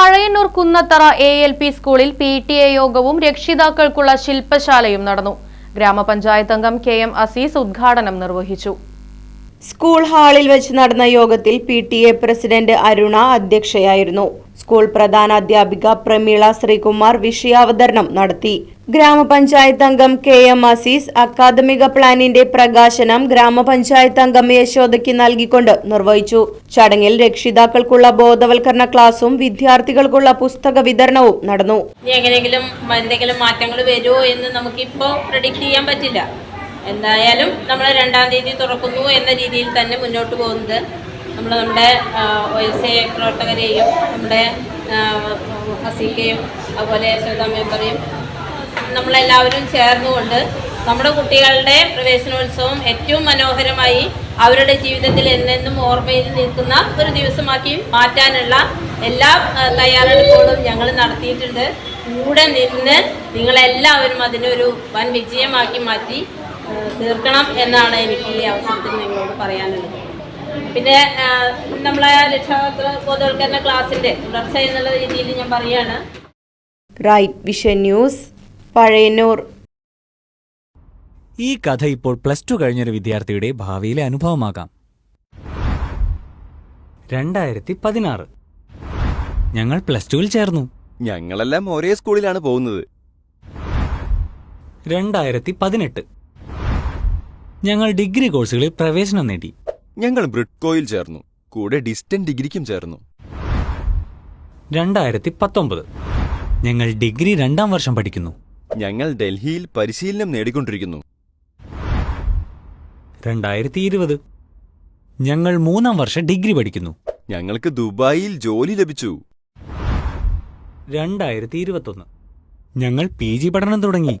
Pazhayannur Kunnathara A L P സ്കൂളിൽ P T A യോഗവും രക്ഷിതാക്കൾക്കുള്ള ശില്പശാലയും നടന്നു. ഗ്രാമപഞ്ചായത്ത് അംഗം കെ എം അസീസ് ഉദ്ഘാടനം നിർവഹിച്ചു. സ്കൂൾ ഹാളിൽ വെച്ച് നടന്ന യോഗത്തിൽ P T A president Aruna അധ്യക്ഷയായിരുന്നു. School പ്രധാന അധ്യാപിക പ്രമീള ശ്രീകുമാർ വിഷയാവതരണം നടത്തി. ഗ്രാമപഞ്ചായത്ത് അംഗം കെ എം അസീസ് അക്കാദമിക പ്ലാനിന്റെ പ്രകാശനം ഗ്രാമപഞ്ചായത്ത് അംഗം യശോദയ്ക്ക് നൽകിക്കൊണ്ട് നിർവഹിച്ചു. ചടങ്ങിൽ രക്ഷിതാക്കൾക്കുള്ള ബോധവൽക്കരണ ക്ലാസും വിദ്യാർത്ഥികൾക്കുള്ള പുസ്തക വിതരണവും നടന്നു. എങ്ങനെയെങ്കിലും എന്തെങ്കിലും മാറ്റങ്ങൾ വരുമോ എന്ന് നമുക്കിപ്പോ പ്രഡിക്ട് ചെയ്യാൻ പറ്റില്ല. എന്തായാലും നമ്മൾ രണ്ടാം തീയതി തുറക്കുന്നു എന്ന രീതിയിൽ തന്നെ മുന്നോട്ട് പോകുന്നത്. നമ്മൾ നമ്മുടെ ഒ എസ് എ പ്രവർത്തകരെയും നമ്മുടെ ഹസീക്കയും അതുപോലെ ശ്വേത നമ്മളെല്ലാവരും ചേർന്നുകൊണ്ട് നമ്മുടെ കുട്ടികളുടെ പ്രവേശനോത്സവം ഏറ്റവും മനോഹരമായി അവരുടെ ജീവിതത്തിൽ എന്നെന്നും ഓർമ്മയിൽ നിൽക്കുന്ന ഒരു ദിവസമാക്കി മാറ്റാനുള്ള എല്ലാ തയ്യാറെടുപ്പുകളും ഞങ്ങൾ നടത്തിയിട്ടുണ്ട്. കൂടെ നിന്ന് നിങ്ങളെല്ലാവരും അതിനൊരു വൻ വിജയമാക്കി മാറ്റി തീർക്കണം എന്നാണ് എനിക്ക് ഈ അവസരത്തിൽ നിങ്ങളോട് പറയാനുള്ളത്. പിന്നെ നമ്മളെ രക്ഷാകർത്തൃ ബോധവൽക്കരണ ക്ലാസിന്റെ തുടർച്ച എന്നുള്ള രീതിയിൽ ഞാൻ പറയാണ് റൈറ്റ് വിഷൻ ന്യൂസ് പഴയന്നൂർ. ഈ കഥ ഇപ്പോൾ പ്ലസ് ടു കഴിഞ്ഞൊരു വിദ്യാർത്ഥിയുടെ ഭാവിയിലെ അനുഭവമാകാം. രണ്ടായിരത്തി പതിനാറ് ഞങ്ങൾ പ്ലസ് ടുവിൽ ചേർന്നു. ഞങ്ങളെല്ലാം ഒരേ സ്കൂളിലാണ് പോകുന്നത്. രണ്ടായിരത്തി പതിനെട്ട് ഞങ്ങൾ ഡിഗ്രി കോഴ്സുകളിൽ പ്രവേശനം നേടി. ഞങ്ങൾ ബ്രിഡ്കോയിൽ ചേർന്നു. കൂടെ ഡിസ്റ്റന്റ് ഡിഗ്രിക്കും ചേർന്നു. രണ്ടായിരത്തി പത്തൊമ്പത് ഞങ്ങൾ ഡിഗ്രി രണ്ടാം വർഷം പഠിക്കുന്നു. ഞങ്ങൾ ഡൽഹിയിൽ പരിശീലനം നേടിക്കൊണ്ടിരിക്കുന്നു. രണ്ടായിരത്തി ഇരുപത് ഞങ്ങൾ മൂന്നാം വർഷം ഡിഗ്രി പഠിക്കുന്നു. ഞങ്ങൾക്ക് ദുബായിൽ ജോലി ലഭിച്ചു. രണ്ടായിരത്തി ഇരുപത്തൊന്ന് ഞങ്ങൾ പി ജി പഠനം തുടങ്ങി.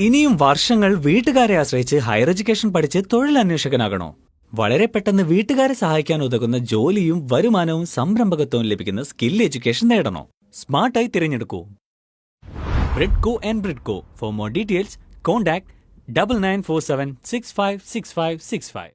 ഇനിയും വർഷങ്ങൾ വീട്ടുകാരെ ആശ്രയിച്ച് ഹയർ എഡ്യൂക്കേഷൻ പഠിച്ച് തൊഴിലന്വേഷകനാകണോ? വളരെ പെട്ടെന്ന് വീട്ടുകാരെ സഹായിക്കാൻ ഉതകുന്ന ജോലിയും വരുമാനവും സംരംഭകത്വവും ലഭിക്കുന്ന സ്കിൽ എഡ്യൂക്കേഷൻ നേടണോ? സ്മാർട്ടായി തിരഞ്ഞെടുക്കൂ. Bridco and Bridco for more details contact double nine four seven six five six five six five